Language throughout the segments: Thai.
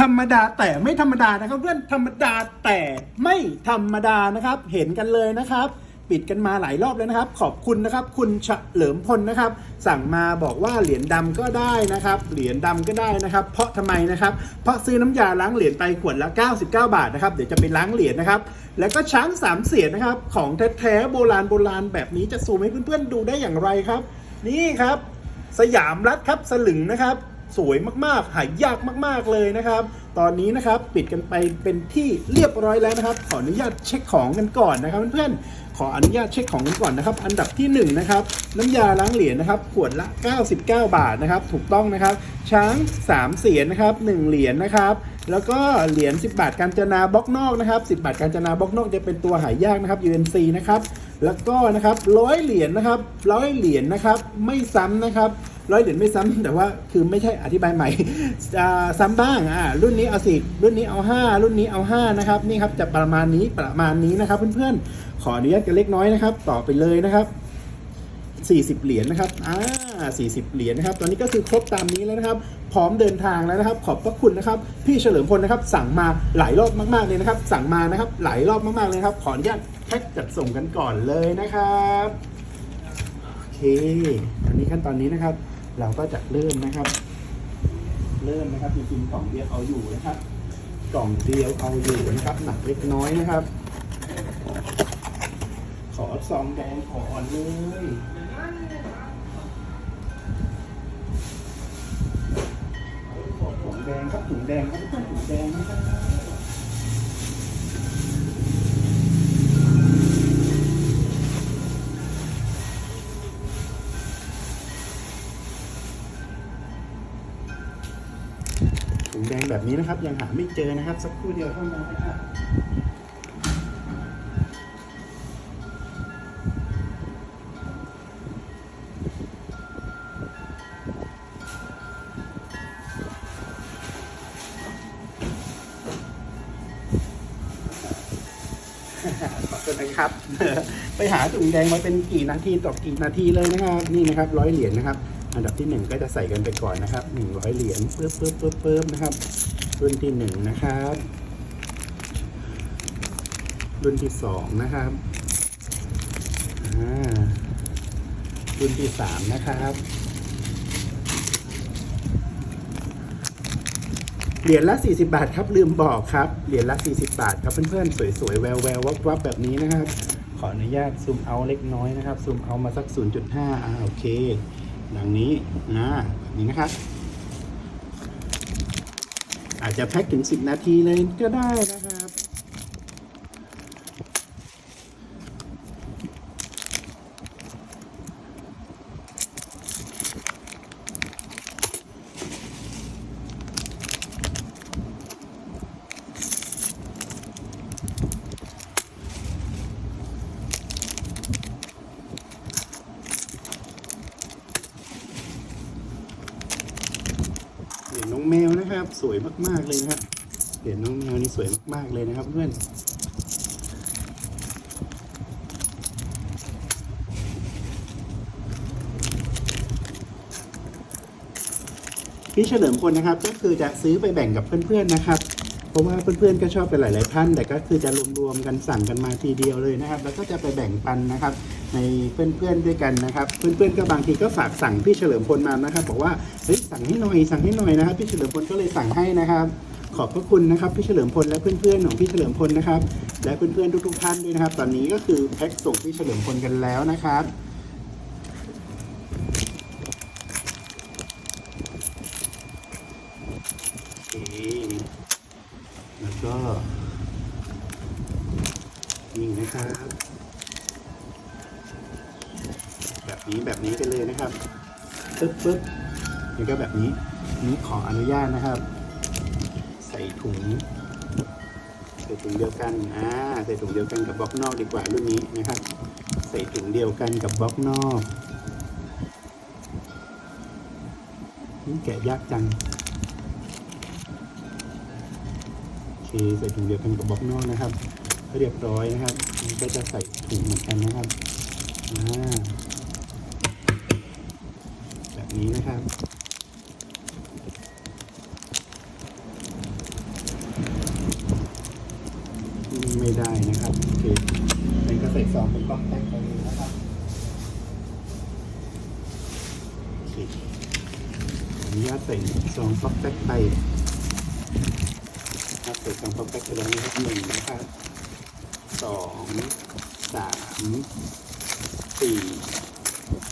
ธรรมดาแต่ไม่ธรรมดานะครับเพื่อนธรรมดาแต่ไม่ธรรมดานะครับ เห็นกันเลยนะครับปิดกันมาหลายรอบแล้วนะครับ ขอบคุณนะครับ คุณเฉลิมพลนะครับ สั่งมาบอกว่าเหรียญดำก็ได้นะครับ เหรียญดำก็ได้นะครับ เพราะทำไมนะครับ เพราะซื้อน้ำยาล้างเหรียญไปขวดละ 99 บาทนะครับ เดี๋ยวจะไปล้างเหรียญนะครับ แล้วก็ช้างสามเสียนนะครับ ของแท้ๆโบราณโบราณแบบนี้จะซูมให้เพื่อนๆดูได้อย่างไรครับ นี่ครับ สยามรัฐครับสลึงนะครับ สวยมากๆ หายากมากๆเลยนะครับ ตอนนี้นะครับปิดกันไปเป็นที่เรียบร้อยแล้วนะครับ ขออนุญาตเช็คของกันก่อนนะครับเพื่อนๆขออนุญาตเช็คของกันก่อนนะครับ อันดับที่หนึ่งนะครับน้ำยาล้างเหรียญนะครับขวดละ 99 บาทนะครับ ถูกต้องนะครับ ช้าง 3 เสียนนะครับ 1 เหรียญนะครับ แล้วก็เหรียญ10 บาทการจนาบล็อกนอกนะครับ10 บาทการจนาบล็อกนอกจะเป็นตัวหายากนะครับ UNC นะครับแล้วก็นะครับร้อยเหรียญนะครับร้อยเหรียญนะครับ ไม่ซ้ำนะครับ ร้อยเหรียญไม่ซ้ำแต่ว่าคือไม่ใช่อธิบายใหม่ซ้ำบ้างอ่ารุ่นนี้เอาสิรุ่นนี้เอาห้ารุ่นนี้เอาห้านะครับนี่ครับจะประมาณนี้ประมาณนี้นะครับ เพื่อนๆขออนุญาตกันเล็กน้อยนะครับ ต่อไปเลยนะครับ40 เหรียญนะครับ อ่า 40 เหรียญนะครับ ตอนนี้ก็คือครบตามนี้แล้วนะครับ พร้อมเดินทางแล้วนะครับ ขอบพระคุณนะครับ พี่เฉลิมพลนะครับ สั่งมาหลายรอบมากๆเลยนะครับ สั่งมานะครับ หลายรอบมากๆเลยครับ ขออนุญาตแพ็คจัดส่งกันก่อนเลยนะครับ โอเค อันนี้ขั้นตอนนี้นะครับ เราก็จะเริ่มนะครับ เริ่มนะครับจริงๆกล่องเดียวเอาอยู่นะครับ กล่องเดียวเอาอยู่นะครับ หนักเล็กน้อยนะครับ ขอซองแดงก่อนเลยถุงแดงครับถุงแดงครับถุงแดงนะครับ ถุงแดงแบบนี้นะครับ ยังหาไม่เจอนะครับ สักครู่เดียวเท่านั้นนะครับขอบคุณนะครับ ไปหาถุงแดงมาเป็นกี่นาทีต่อกี่นาทีเลยนะครับ นี่นะครับร้อยเหรียญนะครับ อันดับที่หนึ่งก็จะใส่กันไปก่อนนะครับหนึ่งร้อยเหรียญเปิ๊บปิ๊บปิ๊บปิ๊บนะครับ รุ่นที่หนึ่งนะครับ รุ่นที่สองนะครับรุ่นที่สามนะครับเหรียญละ 40 บาทครับลืมบอกครับเหรียญละ 40 บาทครับเพื่อนๆสวยๆแววๆวับๆแบบนี้นะครับ ขออนุญาตซูมเอาเล็กน้อยนะครับซูมเอามาสัก 0.5อ่าโอเค ดังนี้นะแบบนี้นะครับ อาจจะแพ็คถึง 10 นาทีเลยก็ได้นะครับ น้องแมวนะครับ สวยมากๆเลยนะครับเหรียญน้องแมวนี่สวยมากๆเลยนะครับเพื่อนพี่เฉลิมพลนะครับก็คือจะซื้อไปแบ่งกับเพื่อนๆนะครับ เพราะว่าเพื่อนๆก็ชอบเป็นหลายๆท่าน แต่ก็คือจะรวมๆกันสั่งกันมาทีเดียวเลยนะครับ แล้วก็จะไปแบ่งปันนะครับ ในเพื่อนๆด้วยกันนะครับ เพื่อนๆก็บางทีก็ฝากสั่งพี่เฉลิมพลมานะครับ บอกว่าเฮ้ยสั่งให้หน่อยสั่งให้หน่อยนะครับ พี่เฉลิมพลก็เลยสั่งให้นะครับ ขอบพระคุณนะครับพี่เฉลิมพลและเพื่อนๆของพี่เฉลิมพลนะครับ และเพื่อนๆทุกๆท่านด้วยนะครับ ตอนนี้ก็คือแพ็คส่งพี่เฉลิมพลกันแล้วนะครับแล้วก็นี่นะครับ นี้แบบนี้ไปเลยนะครับปึ๊บปึ๊บแล้วก็แบบนี้นี่ขออนุญาตนะครับ ใส่ถุงใส่ถุงเดียวกันอ่าใส่ถุงเดียวกันกับบล็อกนอกดีกว่ารุ่นนี้นะครับ ใส่ถุงเดียวกันกับบล็อกนอกนี่แกะยากจังโอเคใส่ถุงเดียวกันกับบล็อกนอกนะครับเรียบร้อยนะครับนี่ก็จะใส่ถุงเหมือนกันนะครับอ่า บบนี้นะครับ ไม่ได้นะครับโอเคเป็นกระเสกสองเป็นกล้องแต่งตรงนี้นะครับขออนุญาตใส่สองป๊อกแป๊กไปครับใส่สองป๊อกแป๊กไปแล้วนะครับหนึ่งนะครับสองสามสี่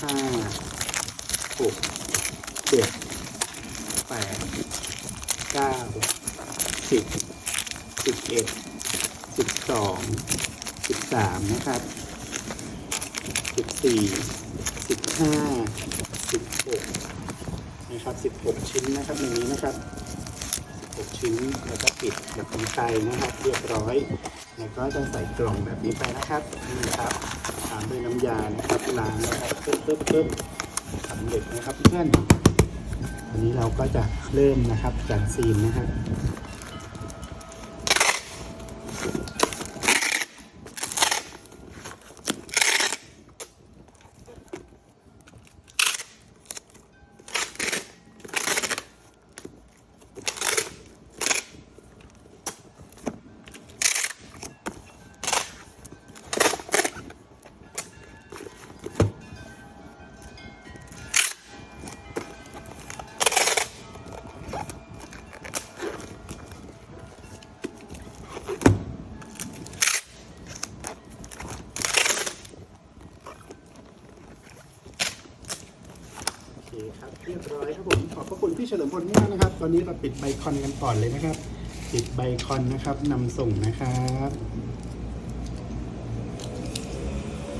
ห้า หกเจ็ดแปดเก้าสิบสิบเอ็ดสิบสองสิบสามนะครับสิบสี่สิบห้าสิบหกนะครับสิบหกชิ้นนะครับในนี้นะครับสิบหกชิ้นแล้วก็ปิดแบบนี้ไปนะครับ เรียบร้อยแล้วก็จะใส่กล่องแบบนี้ไปนะครับนี่ครับตามด้วยน้ำยานะครับล้างนะครับปึ๊บปึ๊บปึ๊บ สำเร็จนะครับเพื่อนวันนี้เราก็จะเริ่มนะครับจัดซีนนะครับ ผมขอบพระคุณพี่เฉลิมพลมากนะครับ ตอนนี้เราปิดใบคอนกันก่อนเลยนะครับ ปิดใบคอนนะครับนำส่งนะครับ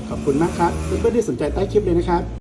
ขอบคุณมากครับเพื่อนๆที่สนใจใต้คลิปเลยนะครับ